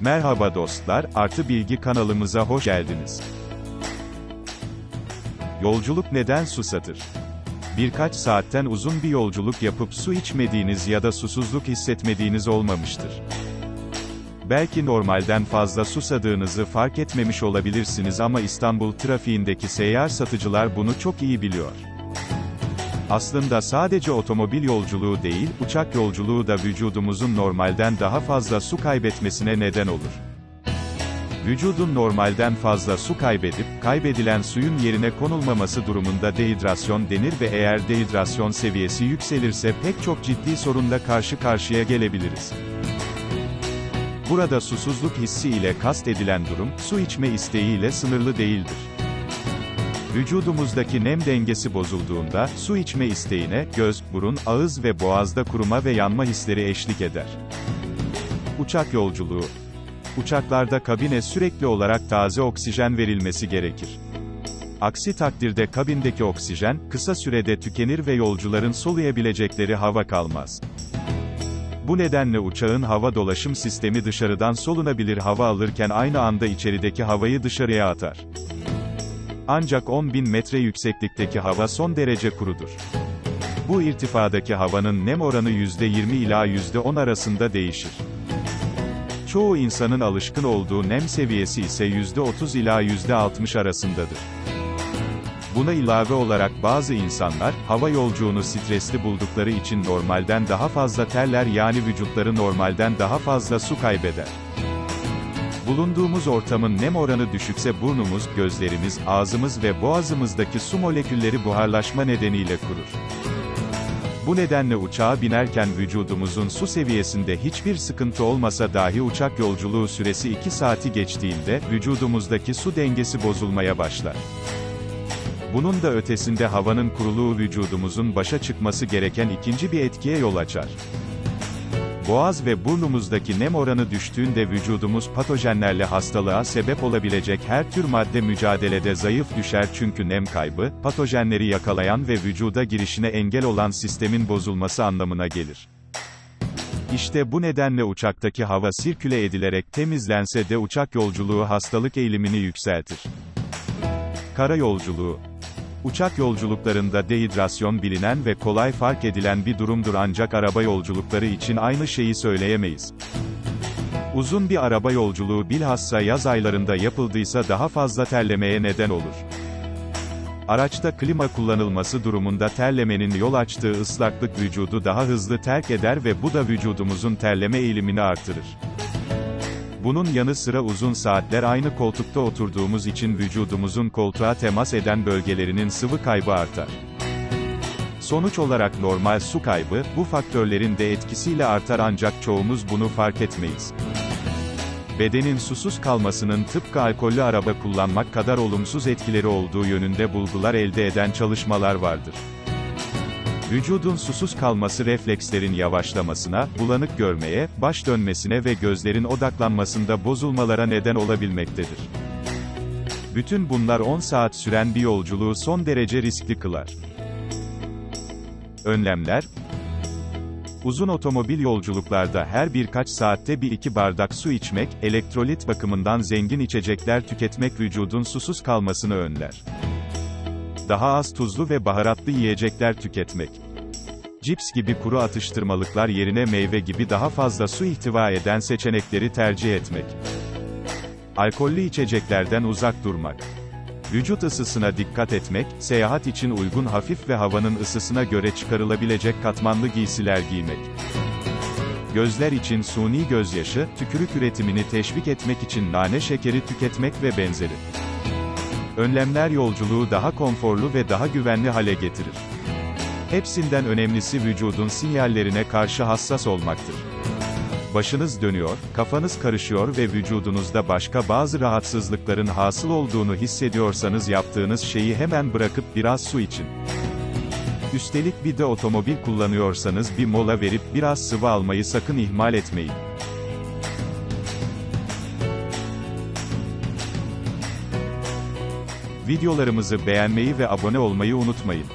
Merhaba dostlar, Artı Bilgi kanalımıza hoş geldiniz. Yolculuk neden susatır? Birkaç saatten uzun bir yolculuk yapıp su içmediğiniz ya da susuzluk hissetmediğiniz olmamıştır. Belki normalden fazla susadığınızı fark etmemiş olabilirsiniz ama İstanbul trafiğindeki seyyar satıcılar bunu çok iyi biliyor. Aslında sadece otomobil yolculuğu değil, uçak yolculuğu da vücudumuzun normalden daha fazla su kaybetmesine neden olur. Vücudun normalden fazla su kaybedip, kaybedilen suyun yerine konulmaması durumunda dehidrasyon denir ve eğer dehidrasyon seviyesi yükselirse pek çok ciddi sorunla karşı karşıya gelebiliriz. Burada susuzluk hissi ile kast edilen durum, su içme isteğiyle sınırlı değildir. Vücudumuzdaki nem dengesi bozulduğunda, su içme isteğine, göz, burun, ağız ve boğazda kuruma ve yanma hisleri eşlik eder. Uçak yolculuğu Uçaklarda kabine sürekli olarak taze oksijen verilmesi gerekir. Aksi takdirde kabindeki oksijen, kısa sürede tükenir ve yolcuların soluyabilecekleri hava kalmaz. Bu nedenle uçağın hava dolaşım sistemi dışarıdan solunabilir hava alırken aynı anda içerideki havayı dışarıya atar. Ancak 10.000 metre yükseklikteki hava son derece kurudur. Bu irtifadaki havanın nem oranı %20 ila %10 arasında değişir. Çoğu insanın alışkın olduğu nem seviyesi ise %30 ila %60 arasındadır. Buna ilave olarak bazı insanlar, hava yolculuğunu stresli buldukları için normalden daha fazla terler yani vücutları normalden daha fazla su kaybeder. Bulunduğumuz ortamın nem oranı düşükse burnumuz, gözlerimiz, ağzımız ve boğazımızdaki su molekülleri buharlaşma nedeniyle kurur. Bu nedenle uçağa binerken vücudumuzun su seviyesinde hiçbir sıkıntı olmasa dahi uçak yolculuğu süresi 2 saati geçtiğinde, vücudumuzdaki su dengesi bozulmaya başlar. Bunun da ötesinde havanın kuruluğu vücudumuzun başa çıkması gereken ikinci bir etkiye yol açar. Boğaz ve burnumuzdaki nem oranı düştüğünde vücudumuz patojenlerle hastalığa sebep olabilecek her tür madde mücadelede zayıf düşer çünkü nem kaybı, patojenleri yakalayan ve vücuda girişine engel olan sistemin bozulması anlamına gelir. İşte bu nedenle uçaktaki hava sirküle edilerek temizlense de uçak yolculuğu hastalık eğilimini yükseltir. Kara yolculuğu Uçak yolculuklarında dehidrasyon bilinen ve kolay fark edilen bir durumdur ancak araba yolculukları için aynı şeyi söyleyemeyiz. Uzun bir araba yolculuğu bilhassa yaz aylarında yapıldıysa daha fazla terlemeye neden olur. Araçta klima kullanılması durumunda terlemenin yol açtığı ıslaklık vücudu daha hızlı terk eder ve bu da vücudumuzun terleme eğilimini artırır. Bunun yanı sıra uzun saatler aynı koltukta oturduğumuz için vücudumuzun koltuğa temas eden bölgelerinin sıvı kaybı artar. Sonuç olarak normal su kaybı, bu faktörlerin de etkisiyle artar ancak çoğumuz bunu fark etmeyiz. Bedenin susuz kalmasının tıpkı alkollü araba kullanmak kadar olumsuz etkileri olduğu yönünde bulgular elde eden çalışmalar vardır. Vücudun susuz kalması reflekslerin yavaşlamasına, bulanık görmeye, baş dönmesine ve gözlerin odaklanmasında bozulmalara neden olabilmektedir. Bütün bunlar 10 saat süren bir yolculuğu son derece riskli kılar. Önlemler, Uzun otomobil yolculuklarda her birkaç saatte bir iki bardak su içmek, elektrolit bakımından zengin içecekler tüketmek vücudun susuz kalmasını önler daha az tuzlu ve baharatlı yiyecekler tüketmek. Cips gibi kuru atıştırmalıklar yerine meyve gibi daha fazla su ihtiva eden seçenekleri tercih etmek. Alkollü içeceklerden uzak durmak. Vücut ısısına dikkat etmek, seyahat için uygun hafif ve havanın ısısına göre çıkarılabilecek katmanlı giysiler giymek. Gözler için suni gözyaşı, tükürük üretimini teşvik etmek için nane şekeri tüketmek ve benzeri. Önlemler yolculuğu daha konforlu ve daha güvenli hale getirir. Hepsinden önemlisi vücudun sinyallerine karşı hassas olmaktır. Başınız dönüyor, kafanız karışıyor ve vücudunuzda başka bazı rahatsızlıkların hasıl olduğunu hissediyorsanız yaptığınız şeyi hemen bırakıp biraz su için. Üstelik bir de otomobil kullanıyorsanız bir mola verip biraz sıvı almayı sakın ihmal etmeyin. Videolarımızı beğenmeyi ve abone olmayı unutmayın.